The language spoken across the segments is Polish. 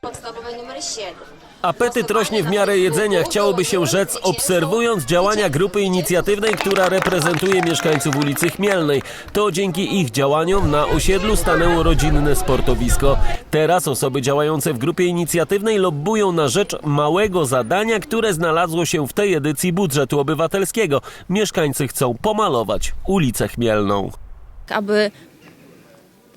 Podstawowej numer 7. Apetyt rośnie w miarę jedzenia, chciałoby się rzec, obserwując działania grupy inicjatywnej, która reprezentuje mieszkańców ulicy Chmielnej. To dzięki ich działaniom na osiedlu stanęło rodzinne sportowisko. Teraz osoby działające w grupie inicjatywnej lobbują na rzecz małego zadania, które znalazło się w tej edycji budżetu obywatelskiego. Mieszkańcy chcą pomalować ulicę Chmielną. aby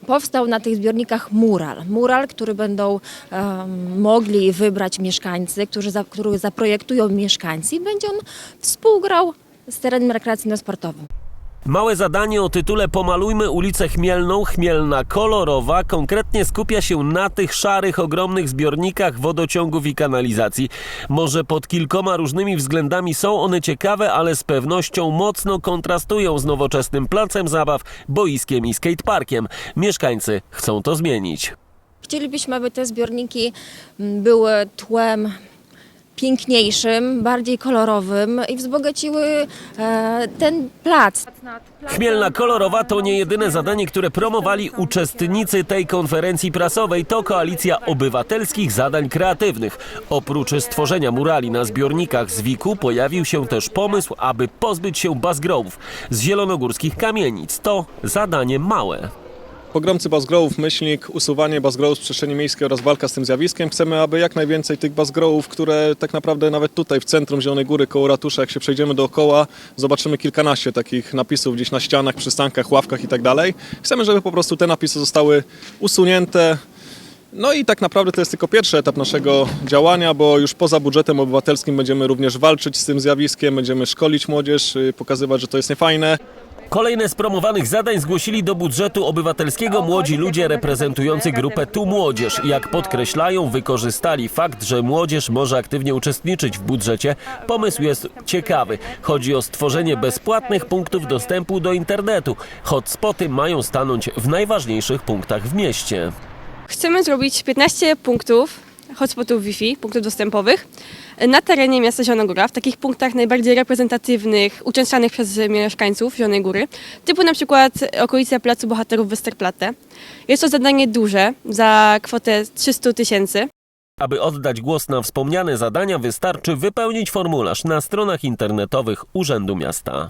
powstał na tych zbiornikach mural. Mural, który będą em, mogli wybrać mieszkańcy, którzy za, który zaprojektują mieszkańcy i będzie on współgrał z terenem rekreacyjno-sportowym. Małe zadanie o tytule Pomalujmy ulicę Chmielną, Chmielna kolorowa, konkretnie skupia się na tych szarych, ogromnych zbiornikach wodociągów i kanalizacji. Może pod kilkoma różnymi względami są one ciekawe, ale z pewnością mocno kontrastują z nowoczesnym placem zabaw, boiskiem i skateparkiem. Mieszkańcy chcą to zmienić. Chcielibyśmy, aby te zbiorniki m, były tłem piękniejszym, bardziej kolorowym i wzbogaciły e, ten plac. Chmielna kolorowa to nie jedyne zadanie, które promowali uczestnicy tej konferencji prasowej. To koalicja obywatelskich zadań kreatywnych. Oprócz stworzenia murali na zbiornikach z Wiku pojawił się też pomysł, aby pozbyć się bazgrołów z zielonogórskich kamienic. To zadanie małe. Pogromcy bazgrołów, myślnik, usuwanie bazgrołów z przestrzeni miejskiej oraz walka z tym zjawiskiem. Chcemy, aby jak najwięcej tych bazgrołów, które tak naprawdę nawet tutaj w centrum Zielonej Góry koło ratusza, jak się przejdziemy dookoła, zobaczymy kilkanaście takich napisów gdzieś na ścianach, przystankach, ławkach i tak dalej. Chcemy, żeby po prostu te napisy zostały usunięte. No i tak naprawdę to jest tylko pierwszy etap naszego działania, bo już poza budżetem obywatelskim będziemy również walczyć z tym zjawiskiem, będziemy szkolić młodzież, y, pokazywać, że to jest niefajne. Kolejne z promowanych zadań zgłosili do budżetu obywatelskiego młodzi ludzie reprezentujący grupę Tu Młodzież. Jak podkreślają, wykorzystali fakt, że młodzież może aktywnie uczestniczyć w budżecie. Pomysł jest ciekawy. Chodzi o stworzenie bezpłatnych punktów dostępu do internetu. Hotspoty mają stanąć w najważniejszych punktach w mieście. Chcemy zrobić 15 punktów hotspotów Wi-Fi, punktów dostępowych na terenie miasta Zielona Góra, w takich punktach najbardziej reprezentatywnych, uczęszczanych przez mieszkańców Zielonej Góry, typu na przykład okolice Placu Bohaterów Westerplatte. Jest to zadanie duże, za kwotę 300 tysięcy. Aby oddać głos na wspomniane zadania, wystarczy wypełnić formularz na stronach internetowych Urzędu Miasta.